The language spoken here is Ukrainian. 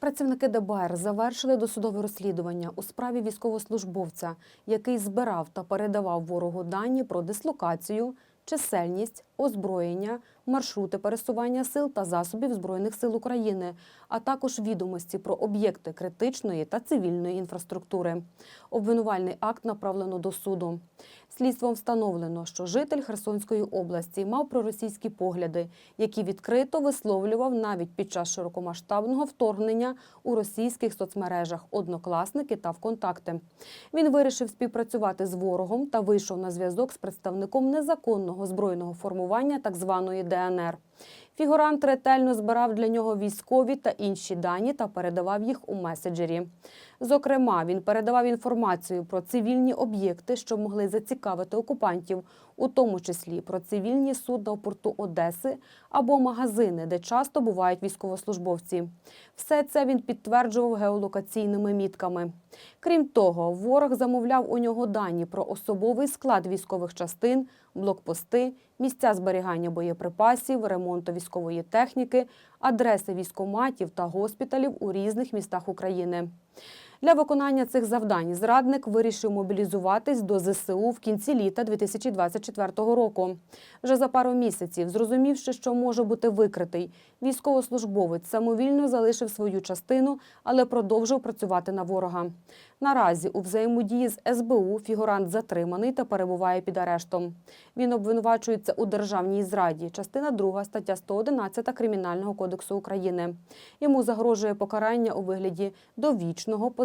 Працівники ДБР завершили досудове розслідування у справі військовослужбовця, який збирав та передавав ворогу дані про дислокацію, чисельність, озброєння, маршрути пересування сил та засобів Збройних сил України, а також відомості про об'єкти критичної та цивільної інфраструктури. Обвинувальний акт направлено до суду. Слідством встановлено, що житель Херсонської області мав проросійські погляди, які відкрито висловлював навіть під час широкомасштабного вторгнення у російських соцмережах Однокласники та ВКонтакти. Він вирішив співпрацювати з ворогом та вийшов на зв'язок з представником незаконного збройного формування так званої ДНР. Фігурант ретельно збирав для нього військові та інші дані та передавав їх у меседжері. Зокрема, він передавав інформацію про цивільні об'єкти, що могли зацікавити окупантів, у тому числі про цивільні судна у порту Одеси або магазини, де часто бувають військовослужбовці. Все це він підтверджував геолокаційними мітками. Крім того, ворог замовляв у нього дані про особовий склад військових частин, блокпости, місця зберігання боєприпасів, ремонту військової техніки, адреси військоматів та госпіталів у різних містах України. Для виконання цих завдань зрадник вирішив мобілізуватись до ЗСУ в кінці літа 2024 року. Вже за пару місяців, зрозумівши, що може бути викритий, військовослужбовець самовільно залишив свою частину, але продовжив працювати на ворога. Наразі у взаємодії з СБУ фігурант затриманий та перебуває під арештом. Він обвинувачується у державній зраді, частина 2 стаття 111 Кримінального кодексу України. Йому загрожує покарання у вигляді довічного